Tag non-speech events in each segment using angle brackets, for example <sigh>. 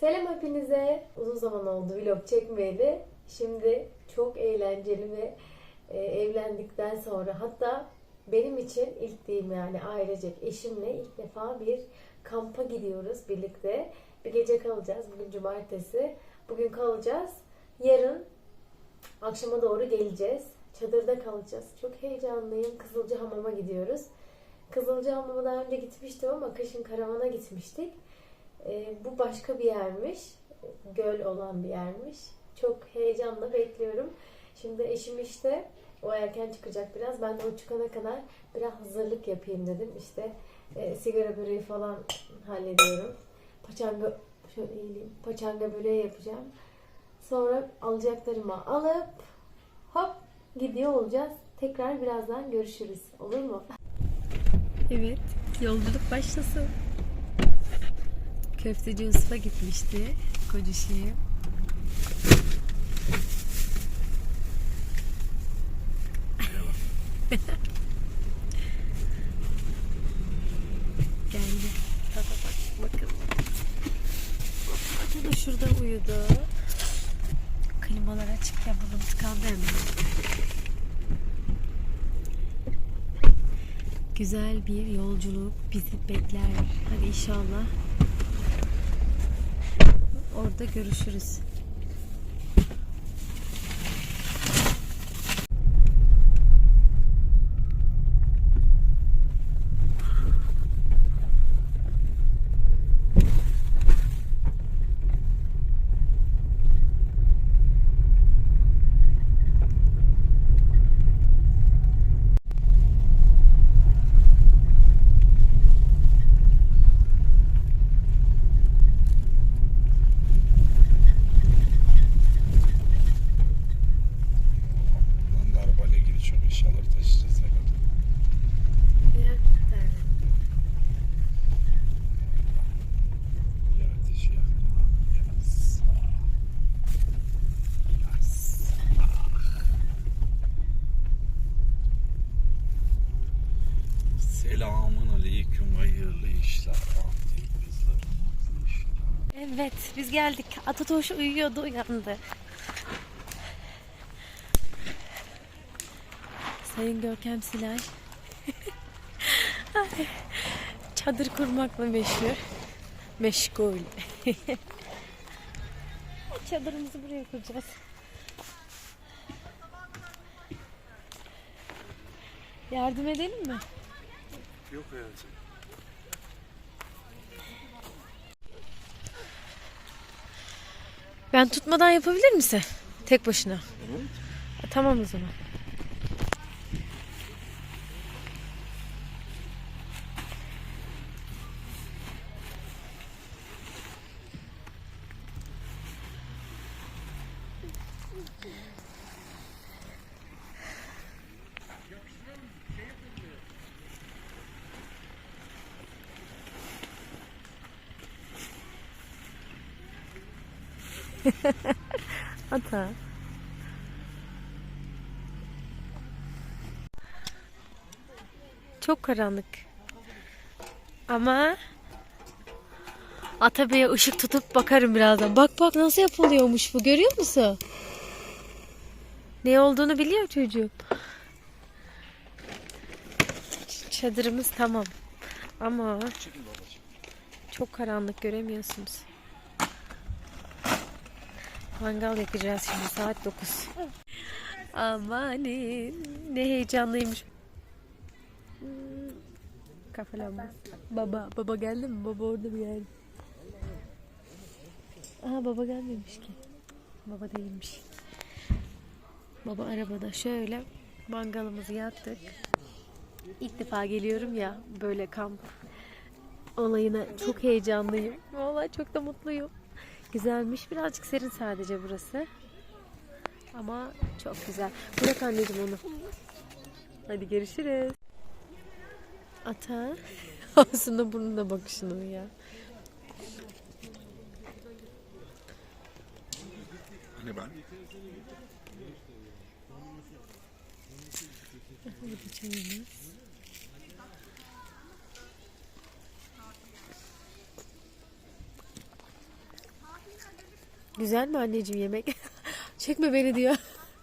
Selam hepinize. Uzun zaman oldu vlog çekmeyeli. Şimdi çok eğlenceli ve e, evlendikten sonra hatta benim için ilk değil yani ailecek eşimle ilk defa bir kampa gidiyoruz birlikte. Bir gece kalacağız. Bugün cumartesi. Bugün kalacağız. Yarın akşama doğru geleceğiz. Çadırda kalacağız. Çok heyecanlıyım. Kızılcahamam'a gidiyoruz. Kızılcahamam'a daha önce gitmiştim ama kışın karavana gitmiştik. Ee, bu başka bir yermiş. Göl olan bir yermiş. Çok heyecanla bekliyorum. Şimdi eşim işte o erken çıkacak biraz. Ben de o çıkana kadar biraz hazırlık yapayım dedim. İşte e, sigara böreği falan hallediyorum. Paçanga şöyle eğileyim. Paçanga böreği yapacağım. Sonra alacaklarımı alıp hop gidiyor olacağız. Tekrar birazdan görüşürüz. Olur mu? Evet, yolculuk başlasın. Köfteci Yusuf'a gitmişti. Kocuşu'yu. <laughs> Geldi. Bak bak bak. Bakın. O da şurada uyudu. Klimalar açık ya balım tıkandı hemen. Güzel bir yolculuk bizi bekler. Hadi inşallah. Orada görüşürüz. Biz geldik. Atatoş uyuyordu uyandı. Sayın Görkem Silay. Ay, Çadır kurmakla meşhur. Meşgul. <laughs> Çadırımızı buraya kuracağız. Yardım edelim mi? Yok hayatım. Ben tutmadan yapabilir misin? Tek başına. Tamam o zaman. <laughs> Ata. Çok karanlık. Ama Atabey'e ışık tutup bakarım birazdan. Bak bak nasıl yapılıyormuş bu görüyor musun? Ne olduğunu biliyor çocuğum. Çadırımız tamam. Ama çok karanlık göremiyorsunuz. Mangal yakacağız şimdi saat 9. Amanin ne heyecanlıymış. Kafa lambası. Baba, baba geldi mi? Baba orada bir yerde. Aha baba gelmemiş ki. Baba değilmiş. Baba arabada şöyle mangalımızı yaktık. İlk defa geliyorum ya böyle kamp olayına çok heyecanlıyım. Vallahi çok da mutluyum. Güzelmiş. Birazcık serin sadece burası. Ama çok güzel. Bırak anneciğim onu. Hadi görüşürüz. Ata. <laughs> Aslında burnuna bakışını ya. Hani ben? Burada çayımız. Güzel mi anneciğim yemek? <laughs> çekme beni diyor.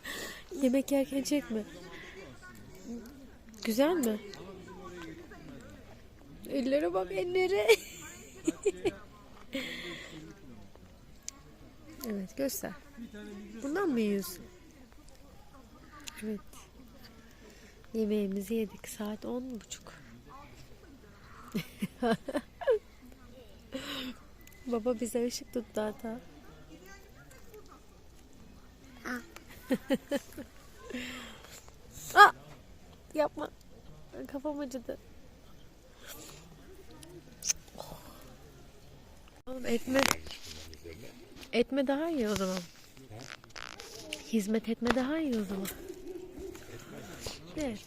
<laughs> yemek yerken çekme. Güzel mi? Ellere bak ellere. <laughs> evet göster. Bundan mı yiyorsun? Evet. Yemeğimizi yedik. Saat on buçuk. Baba bize ışık tuttu hatta. Aa, yapma. Kafam acıdı. Oğlum etme. Etme daha iyi o zaman. Hizmet etme daha iyi o zaman. Evet.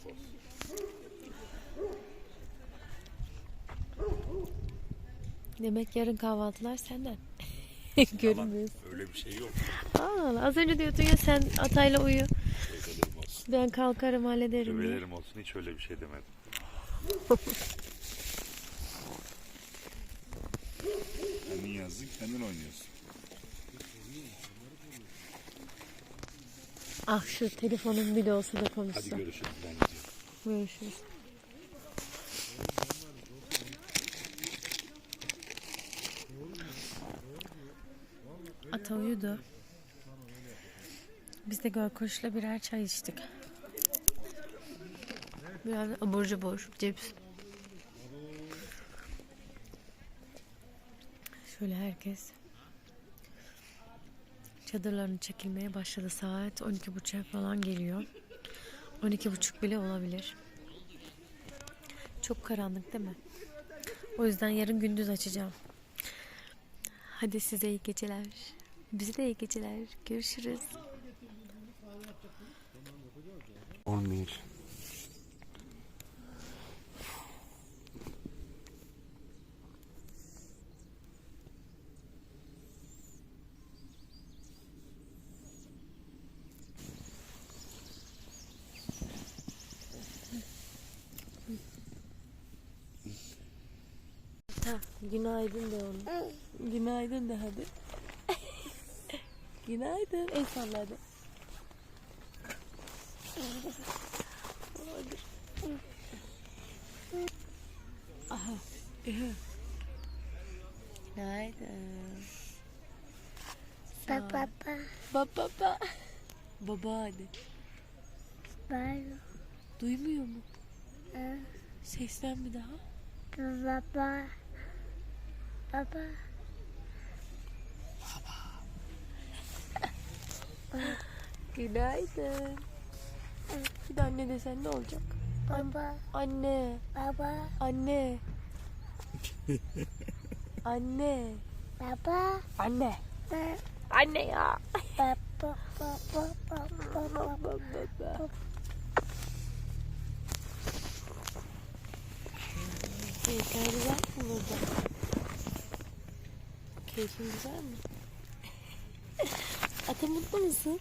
Demek yarın kahvaltılar senden. <laughs> Görünmüyorsun. Öyle bir şey yok. Aa, az önce diyordun ya sen Atay'la uyu. Ben kalkarım hallederim diye. Olsun hiç öyle bir şey demedim. Kendin yazdın kendin oynuyorsun. Ah şu telefonum bile olsa da Hadi konuşsa. görüşürüz ben gidiyorum. Görüşürüz. Ata uyudu. Biz de Görkoş'la birer çay içtik. Biraz abur cubur, cips. Şöyle herkes çadırlarını çekilmeye başladı. Saat 12.30 falan geliyor. 12.30 bile olabilir. Çok karanlık değil mi? O yüzden yarın gündüz açacağım. Hadi size iyi geceler. Bize de iyi geceler. Görüşürüz. 11. Ha, günaydın de onu. Günaydın de hadi. <laughs> günaydın. El salla hadi. Aha. Günaydın. Ba ba ba. Baba hadi. baba, Duymuyor mu? Seslen bir daha. baba, baba, Günaydın. Bir de anne desen ne olacak? baba, Anne. baba, Anne. Anne. baba, Anne. baba, Anne ya. baba, baba, baba, baba. Keyifler güzel mi burada? Keyfin güzel mi? Ata mutlu musun?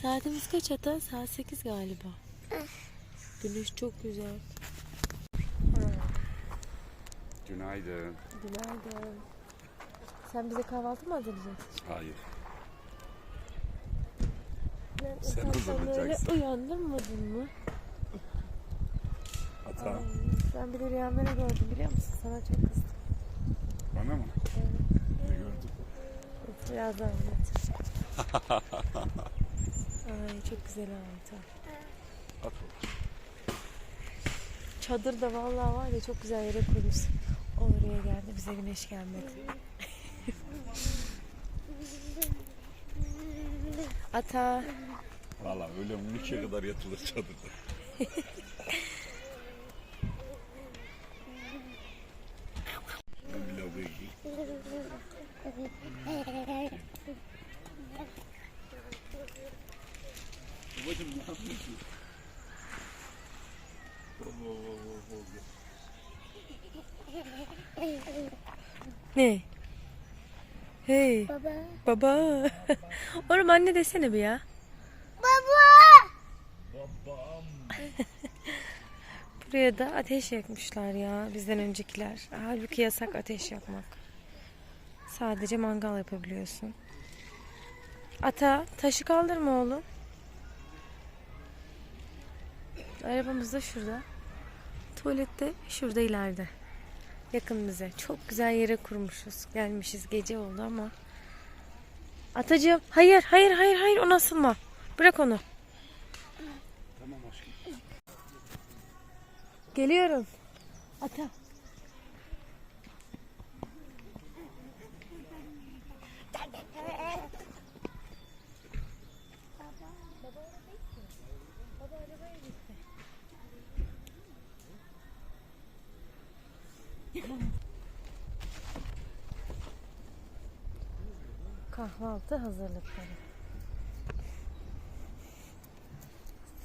Saatimiz kaç Ata? Saat 8 galiba. Güneş çok güzel. Günaydın. Günaydın. Sen bize kahvaltı mı hazırlayacaksın? Hayır. Ben Sen hazırlayacaksın. uyandırmadın mı? Ata. Ay, ben bir de rüyamda ne gördüm biliyor musun? Sana çok kızdım. Bana mı? Ne gördün? Birazdan anlatacağım. <laughs> Ay çok güzel anlatı. At. Çadır da vallahi var ya çok güzel yere kurmuşsun. Oraya geldi bize güneş gelmedi. <laughs> Ata. Valla öyle 12'ye kadar yatılır çadırda. <laughs> <laughs> Ben bir lavaboya gideyim. Babacım ne yapıyorsun? Ne? Hey Baba, baba. <laughs> Oğlum anne desene bir ya. baba, Babam. Buraya da ateş yakmışlar ya bizden öncekiler. Halbuki yasak ateş yakmak. Sadece mangal yapabiliyorsun. Ata taşı kaldırma oğlum. Arabamız da şurada. Tuvalette şurada ileride. Yakın bize. Çok güzel yere kurmuşuz. Gelmişiz gece oldu ama. Atacığım hayır hayır hayır hayır ona asılma. Bırak onu. Tamam aşkım. Geliyorum. Ata. Kahvaltı hazırlıkları.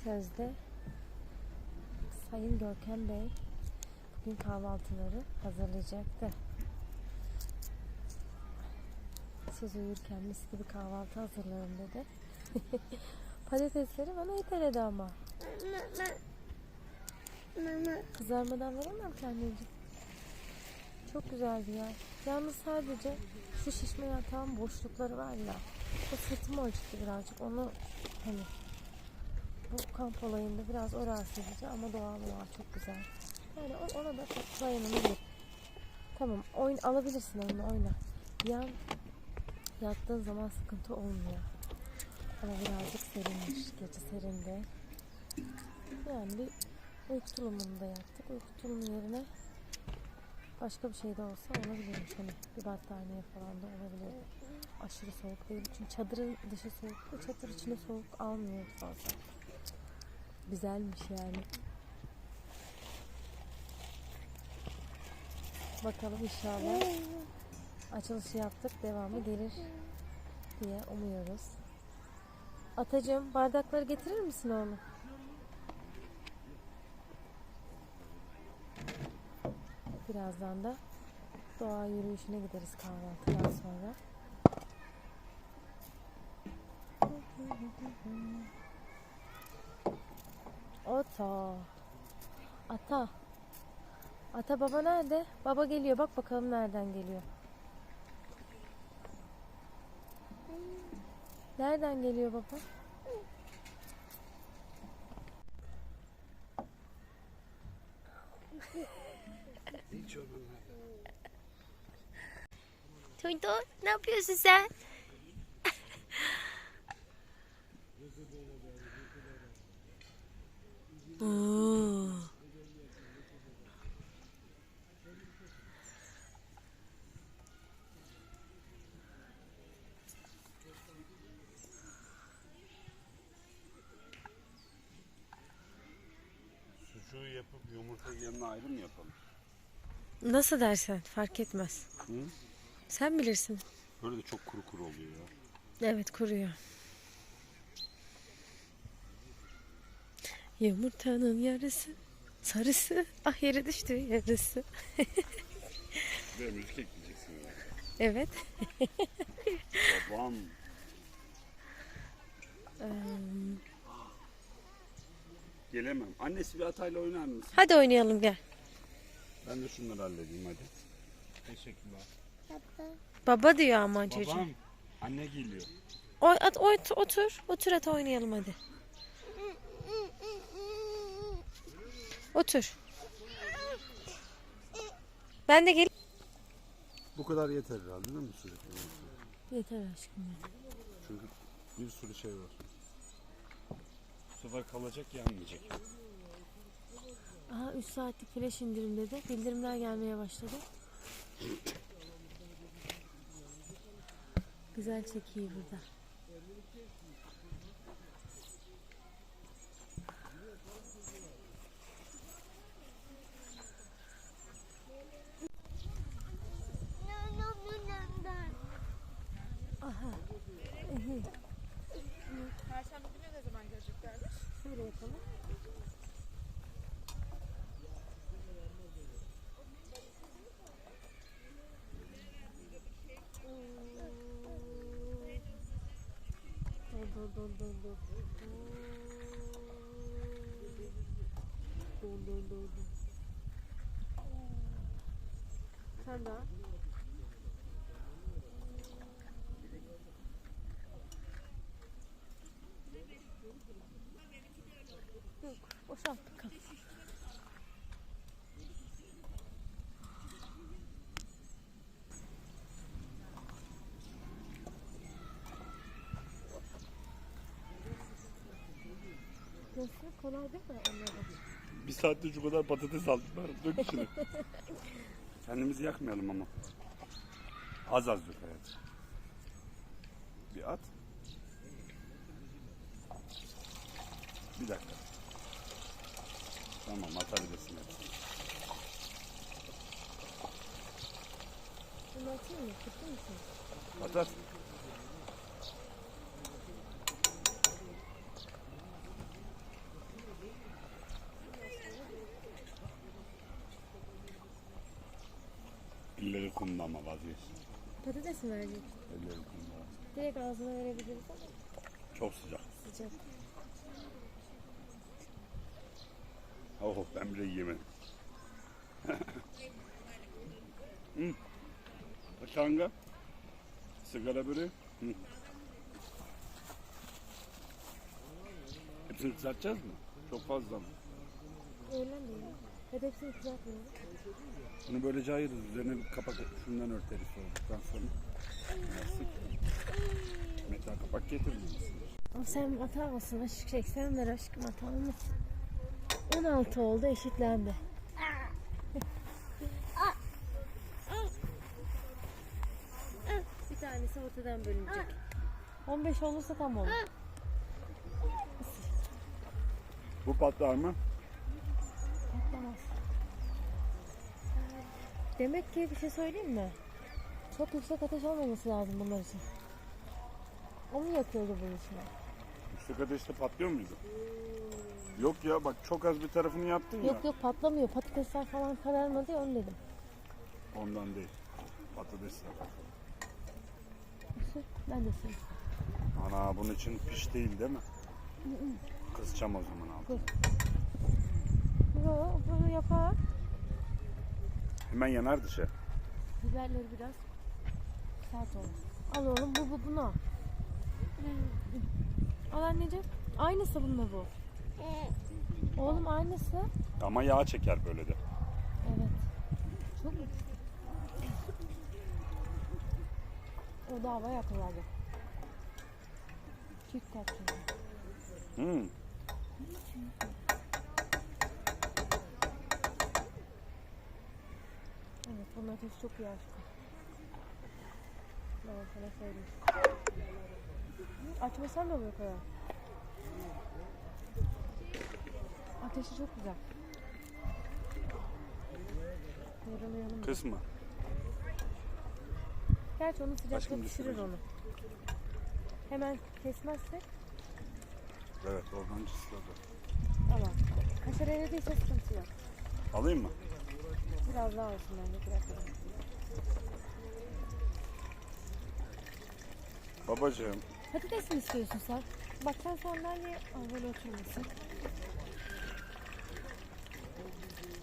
Sözde Sayın Görkem Bey bugün kahvaltıları hazırlayacaktı. Siz uyurken mis gibi kahvaltı hazırlarım dedi. <laughs> Patatesleri bana iteledi ama. Mama. Kızarmadan veremem ki anneciğim. Çok güzeldi ya. Yalnız sadece şu şişme yatağın boşlukları var ya. O sırtımı acıttı birazcık. Onu hani bu kamp olayında biraz o rahatsız edici ama doğal doğal çok güzel. Yani ona da çok dayanılır. Tamam oyun alabilirsin onu oyna. Yan yattığın zaman sıkıntı olmuyor. Ama birazcık serinmiş. Gece serindi. Yani bir uyku tulumunda yattık. Uyku tulumu yerine başka bir şey de olsa olabilirmiş. Hani bir battaniye falan da olabilir. Aşırı soğuk değil. Çünkü çadırın dışı soğuk. ve Çadır içine soğuk almıyordu fazla. Güzelmiş yani. Bakalım inşallah açılışı yaptık. Devamı gelir diye umuyoruz. Atacığım bardakları getirir misin oğlum? Birazdan da doğa yürüyüşüne gideriz kahvaltıdan sonra. Ata. Ata. Ata baba nerede? Baba geliyor. Bak bakalım nereden geliyor. Nereden geliyor baba? Hiç önemli. Tuydu ne yapıyorsun sen? Sucuğu yapıp yumurta yanına ayrı mı yapalım? Nasıl dersen fark etmez. Hı? Sen bilirsin. Böyle de çok kuru kuru oluyor ya. Evet kuruyor. Yumurtanın yarısı sarısı ah yere düştü yarısı. Böyle müzik ekleyeceksin ya. Evet. Babam. Gelemem. Annesi bir atayla oynar mısın? Hadi oynayalım gel. Ben de şunları halledeyim hadi. Teşekkürler. Baba diyor ama çocuğum. Babam. Anne geliyor. O, at, ot- otur. Otur at oynayalım hadi. Otur. Ben de gel. Bu kadar yeter herhalde değil mi sürekli? Yeter aşkım. Çünkü bir sürü şey var. Bu sefer kalacak yanmayacak. Aha 3 saatlik flash indirim dedi. Bildirimler gelmeye başladı. Güzel çekiyor burada. Aha. Perşembe günü ne zaman geleceklermiş? Şöyle yapalım. Dur dur dur dur dur. Dur dur dur dur. Sen daha. Yok, boşalttık. Kolay değil mi onları? Bir saatte şu kadar patates aldık. Bari dök içine. <laughs> Kendimizi yakmayalım ama. Az az dök hayatım. Bir at. Bir dakika. Tamam atabilirsin hepsini. Bunu atayım mı? Tuttu musun? At at. Elleri kumda ama. Patates mi verecek? Elleri kumda. Direkt ağzına verebiliriz ama Çok sıcak. sıcak. Oh ben bile yiyemedim. <laughs> hmm. Kaşanga. Sigara böreği. Hmm. Hepsini kızartacağız mı? Çok fazla mı? De ya. Hadi hepsini. Bunu böylece ayırırız. Üzerine bir kapak şundan örteriz soğuduktan sonra. Metal kapak getirir misin? Ama sen atar mısın aşk şey sen ver aşkım atar mısın? 16 oldu eşitlendi. Bir tanesi ortadan bölünecek. 15 olursa tam olur. Bu patlar mı? Patlamaz. Demek ki bir şey söyleyeyim mi? Çok yüksek ateş olmaması lazım bunlar için. O mu yakıyordu bu işini? Yüksek ateşte patlıyor muydu? Yok ya bak çok az bir tarafını yaptın ya. Yok yok patlamıyor. Patatesler falan kararmadı ya onu dedim. Ondan değil. Patatesler. Ben de sevdim. Ana bunun için piş değil değil mi? Kısacağım o zaman abi. Yo bunu yapar. Hemen yanar dışı. Biberleri biraz sert olur. Al oğlum bu bu bunu. al. Anneciğim. Aynısı bununla bu. Oğlum aynısı. Ama yağ çeker böyle de. Evet. Çok mu? O da hava yakaladı. Çift çünkü. Hmm. Bunun ateşi çok iyi aşkım. Ben sana söyleyeyim. Açmasan da olur koyar. Ateşi çok güzel. Yaralayalım. Kısma. Gerçi onu sıcakta Aşkım pişirir düşüreceğim. onu. Hemen kesmezsek Evet oradan çısladı. tamam. Kaşar eridiyse sıkıntı yok. Alayım mı? Biraz daha olsun bence. Biraz daha. Babacığım. Patates mi istiyorsun sen? Bak sen sandalye al böyle oturmasın.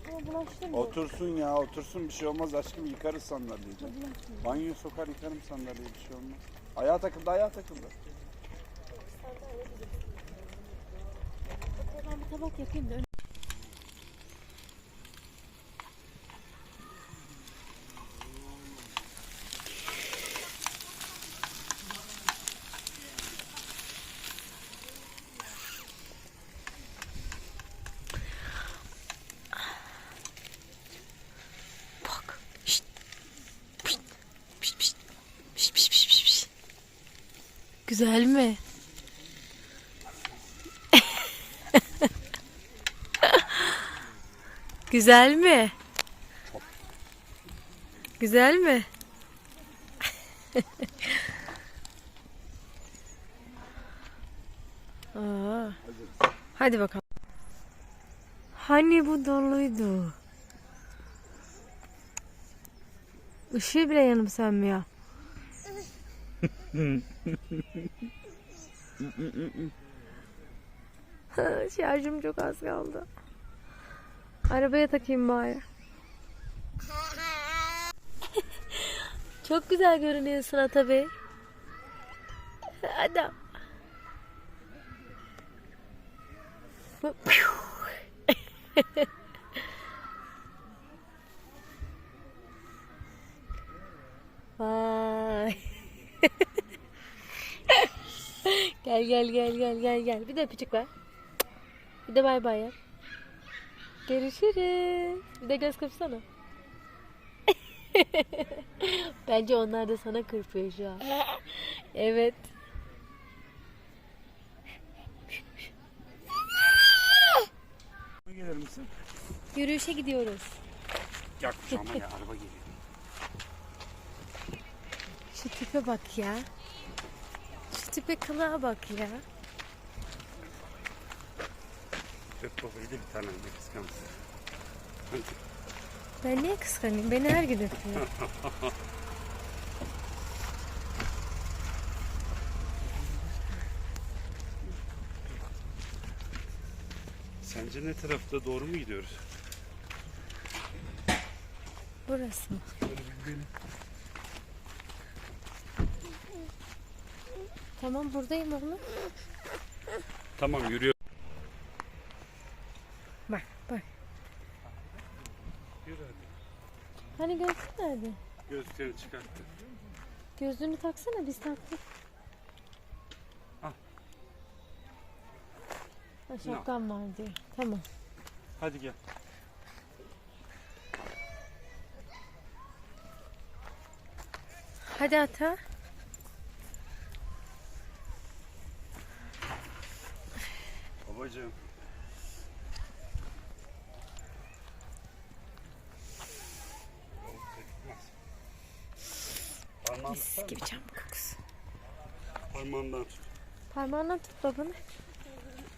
Ama bulaştırma. Otursun ya otursun bir şey olmaz aşkım yıkarız sandalyeyi. Bulaştırma. Banyo sokar yıkarım sandalyeyi bir şey olmaz. Ayağa takıldı ayağa takıldı. Ben bir tabak yapayım da. <laughs> Güzel mi? Güzel mi? Güzel <laughs> mi? Aa. Hadi bakalım. Hani bu doluydu? Işığı bile yanıp sönmüyor. <laughs> Şarjım çok az kaldı. Arabaya takayım bari. <laughs> Çok güzel görünüyorsun Ata Bey. Adam. Gel gel gel gel gel gel. Bir de öpücük ver. Bir de bay bay yap. Görüşürüz. Bir de göz kırpsana. <laughs> Bence onlar da sana kırpıyor şu an. Evet. Gelir misin? Yürüyüşe gidiyoruz. Gel kucağıma gel araba geliyor. Şu tipe bak ya. Tipe kılığa bak ya. Öp babayı da bir tane de kıskansın. Ben niye kıskanayım? Beni her gün öpüyor. <laughs> Sence ne tarafta doğru mu gidiyoruz? Burası mı? Bir gidelim. Tamam buradayım oğlum. Tamam yürüyor. Bak bak. Yürü hadi. Hani gözlük nerede? Gözlüklerini çıkarttı. Gözlüğünü taksana biz taktık. Al. Ha, şapkan var diyor. Tamam. Hadi gel. Hadi ata. Parmağını Mis gibi mısın? çam kokusu. Parmağından tut. Parmağından tut babanı.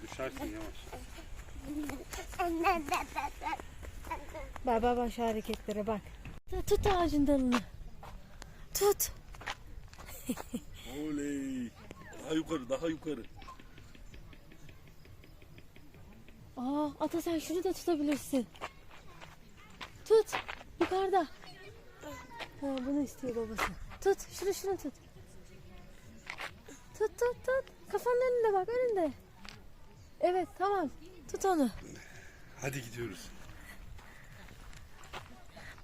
Düşersin yavaş. Bak bak bak şu hareketlere bak. Tut ağacın dalını. Tut. Oley. Daha yukarı, daha yukarı. Ata sen şunu da tutabilirsin. Tut. Yukarıda. Ha, bunu istiyor babası. Tut. Şunu şunu tut. Tut tut tut. Kafanın önünde bak önünde. Evet tamam. Tut onu. Hadi gidiyoruz.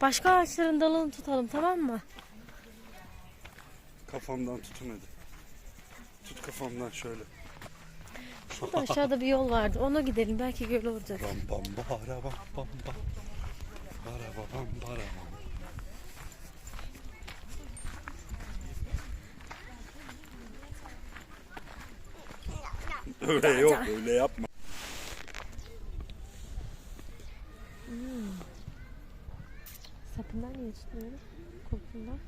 Başka ağaçların dalını tutalım tamam mı? Kafamdan tutun hadi. Tut kafamdan şöyle. Şurada aşağıda bir yol vardı. Ona gidelim. Belki göl orada. Bam bam bara bam bam bam. Bara bam bam bara bam. Öyle yok, öyle yapma. Sapından niye tutmuyorum? Kurtundan.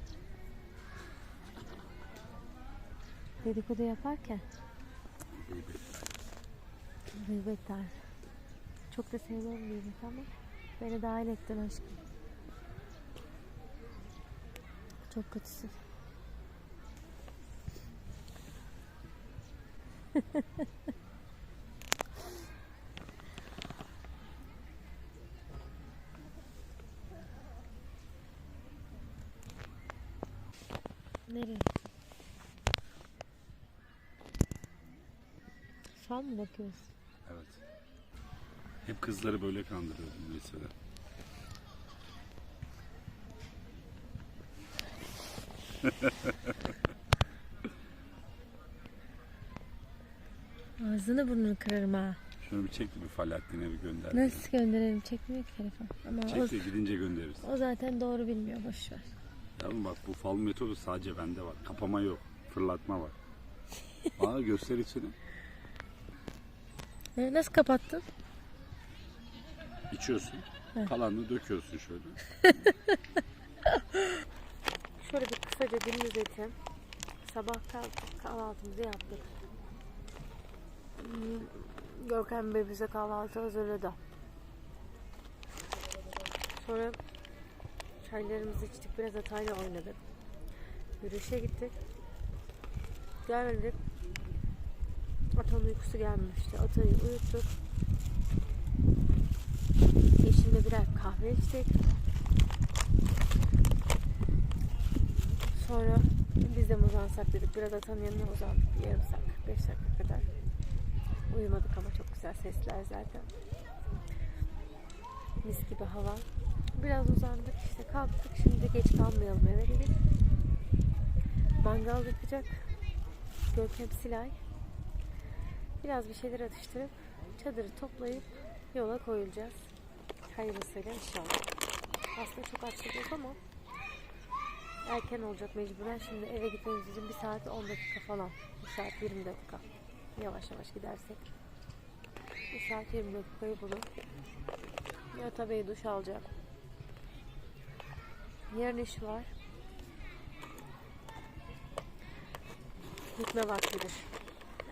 Dedikodu yaparken. Gıybetler. Çok da sevmem gıybet ama beni dahil ettin aşkım. Çok kötüsün. Nereye? Fal mı bakıyorsun? Hep kızları böyle kandırıyordum mesela. <laughs> Ağzını burnunu kırarım ha. Şunu bir çek de bir Falahattin'e bir gönder. Nasıl gönderelim? Çekmiyor ki telefon. Ama Çek de gidince göndeririz. o zaten doğru bilmiyor. Boş ver. Tamam bak bu fal metodu sadece bende var. Kapama yok. Fırlatma var. Bana göster içini. Nasıl kapattın? İçiyorsun. Kalanını döküyorsun şöyle. <laughs> Şöyle bir kısaca günümüz için sabah kalktık kahvaltımızı yaptık. Hmm, Görkem Bey bize kahvaltı hazırladı. Sonra çaylarımızı içtik biraz Atay'la oynadık. Yürüyüşe gittik. Geldik. Ata'nın uykusu gelmişti. Atay'ı uyuttuk. Yeşim'le birer kahve içtik. Sonra biz de uzansak dedik. Biraz atanın yanına uzandık. Yarım saat, 45 dakika kadar. Uyumadık ama çok güzel sesler zaten. Mis gibi hava. Biraz uzandık işte kalktık. Şimdi geç kalmayalım eve dedik. Mangal yapacak. Görkem Silay. Biraz bir şeyler atıştırıp çadırı toplayıp yola koyulacağız. Hayırlısıyla inşallah. Aslında çok yok ama erken olacak mecburen. Şimdi eve gitmemiz için 1 saat 10 dakika falan. 1 saat 20 dakika. Yavaş yavaş gidersek. 1 saat 20 dakikayı bulur. Ya tabii duş alacak. Yarın iş var. Gitme vaktidir.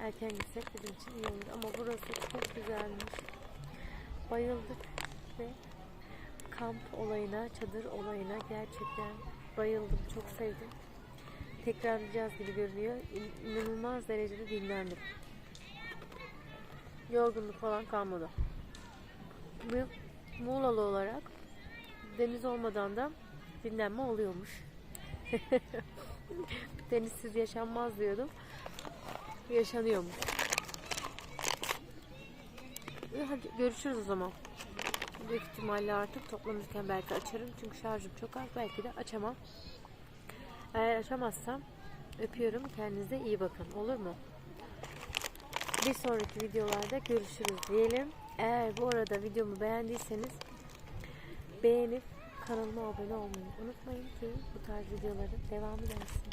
Erken gitsek bizim için iyi olur. Ama burası çok güzelmiş. Bayıldık ve kamp olayına, çadır olayına gerçekten bayıldım. Çok sevdim. Tekrarlayacağız gibi görünüyor. İn- İnanılmaz derecede dinlendim. Yorgunluk falan kalmadı. Mu- Muğlalı olarak deniz olmadan da dinlenme oluyormuş. <laughs> Denizsiz yaşanmaz diyordum. Yaşanıyormuş. Hadi görüşürüz o zaman. Büyük ihtimalle artık toplanırken belki açarım. Çünkü şarjım çok az. Belki de açamam. Eğer açamazsam öpüyorum. Kendinize iyi bakın. Olur mu? Bir sonraki videolarda görüşürüz diyelim. Eğer bu arada videomu beğendiyseniz beğenip kanalıma abone olmayı unutmayın ki bu tarz videoların devamı gelsin.